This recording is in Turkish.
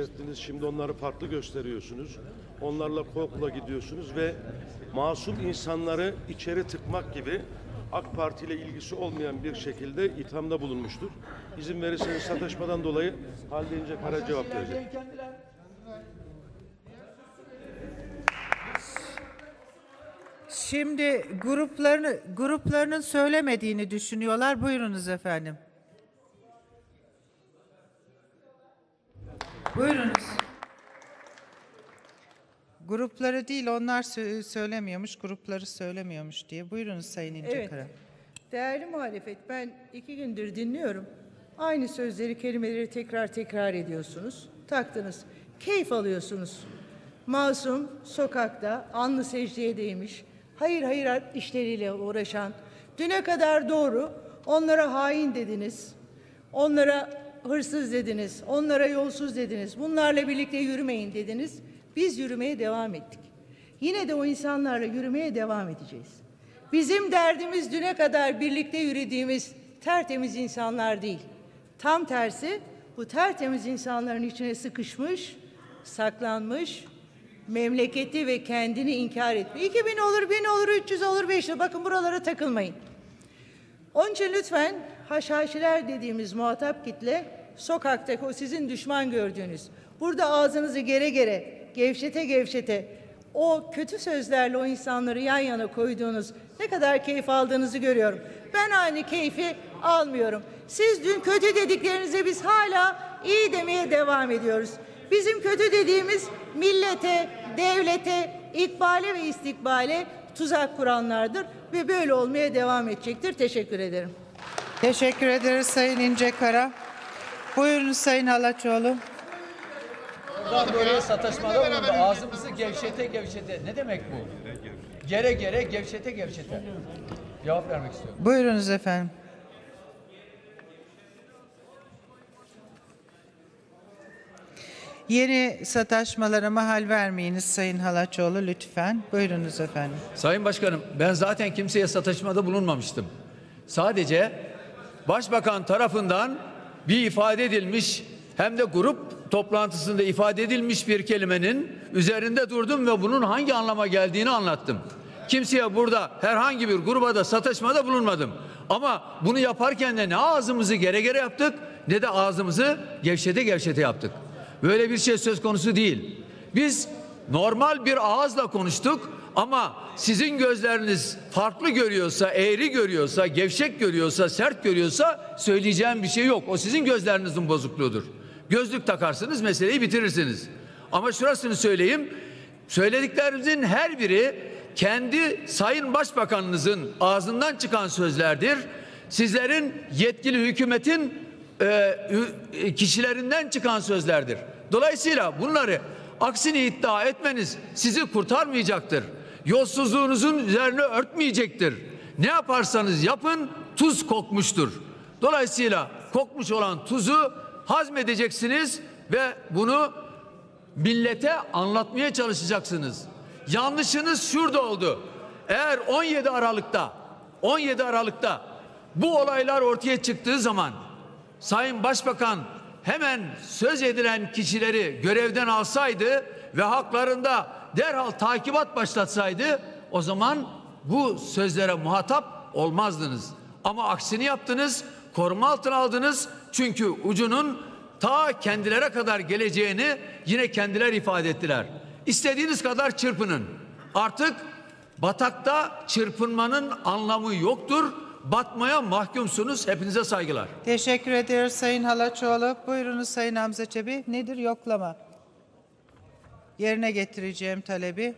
ettiniz. Şimdi onları farklı gösteriyorsunuz. Onlarla kol kola gidiyorsunuz ve masum insanları içeri tıkmak gibi AK Parti ile ilgisi olmayan bir şekilde ithamda bulunmuştur. İzin verirseniz sataşmadan dolayı Halide İnce Kara cevap verecek. Şimdi gruplarını gruplarının söylemediğini düşünüyorlar. Buyurunuz efendim. Buyurunuz. Grupları değil onlar sö- söylemiyormuş, grupları söylemiyormuş diye. Buyurunuz Sayın İncekara. Evet. Değerli muhalefet, ben iki gündür dinliyorum. Aynı sözleri, kelimeleri tekrar tekrar ediyorsunuz. Taktınız. Keyif alıyorsunuz. Masum, sokakta, alnı secdeye değmiş, hayır hayır işleriyle uğraşan, düne kadar doğru, onlara hain dediniz, onlara hırsız dediniz, onlara yolsuz dediniz, bunlarla birlikte yürümeyin dediniz. Biz yürümeye devam ettik. Yine de o insanlarla yürümeye devam edeceğiz. Bizim derdimiz düne kadar birlikte yürüdüğümüz tertemiz insanlar değil. Tam tersi bu tertemiz insanların içine sıkışmış, saklanmış, memleketi ve kendini inkar etme. 2000 olur, 1000 olur, 300 olur, 500 bakın buralara takılmayın. Onun için lütfen haşhaşiler dediğimiz muhatap kitle sokaktaki o sizin düşman gördüğünüz burada ağzınızı gere gere gevşete gevşete o kötü sözlerle o insanları yan yana koyduğunuz ne kadar keyif aldığınızı görüyorum. Ben aynı keyfi almıyorum. Siz dün kötü dediklerinize biz hala iyi demeye devam ediyoruz. Bizim kötü dediğimiz millete, devlete, ikbale ve istikbale tuzak kuranlardır ve böyle olmaya devam edecektir. Teşekkür ederim. Teşekkür ederiz Sayın İncekara. Buyurunuz Sayın Halaçoğlu. Buradan böyle sataşmada bulundu. Ağzımızı gevşete gevşete. Ne demek bu? Gere gere gevşete gevşete. Cevap vermek istiyorum. Buyurunuz efendim. Yeni sataşmalara mahal vermeyiniz Sayın Halaçoğlu lütfen. Buyurunuz efendim. Sayın Başkanım ben zaten kimseye sataşmada bulunmamıştım. Sadece Başbakan tarafından bir ifade edilmiş hem de grup toplantısında ifade edilmiş bir kelimenin üzerinde durdum ve bunun hangi anlama geldiğini anlattım. Kimseye burada herhangi bir gruba da sataşmada bulunmadım. Ama bunu yaparken de ne ağzımızı gere gere yaptık ne de ağzımızı gevşete gevşete yaptık. Böyle bir şey söz konusu değil. Biz normal bir ağızla konuştuk ama sizin gözleriniz farklı görüyorsa, eğri görüyorsa, gevşek görüyorsa, sert görüyorsa söyleyeceğim bir şey yok. O sizin gözlerinizin bozukluğudur. Gözlük takarsınız meseleyi bitirirsiniz. Ama şurasını söyleyeyim. Söylediklerimizin her biri kendi Sayın Başbakanınızın ağzından çıkan sözlerdir. Sizlerin yetkili hükümetin e, ü- kişilerinden çıkan sözlerdir. Dolayısıyla bunları aksini iddia etmeniz sizi kurtarmayacaktır. Yolsuzluğunuzun üzerine örtmeyecektir. Ne yaparsanız yapın tuz kokmuştur. Dolayısıyla kokmuş olan tuzu hazmedeceksiniz ve bunu millete anlatmaya çalışacaksınız. Yanlışınız şurada oldu. Eğer 17 Aralık'ta 17 Aralık'ta bu olaylar ortaya çıktığı zaman Sayın Başbakan hemen söz edilen kişileri görevden alsaydı ve haklarında derhal takibat başlatsaydı o zaman bu sözlere muhatap olmazdınız. Ama aksini yaptınız, koruma altına aldınız. Çünkü ucunun ta kendilere kadar geleceğini yine kendiler ifade ettiler. İstediğiniz kadar çırpının. Artık batakta çırpınmanın anlamı yoktur. Batmaya mahkumsunuz. Hepinize saygılar. Teşekkür ederiz Sayın Halaçoğlu. Buyurunuz Sayın Hamza Çebi. Nedir yoklama? Yerine getireceğim talebi.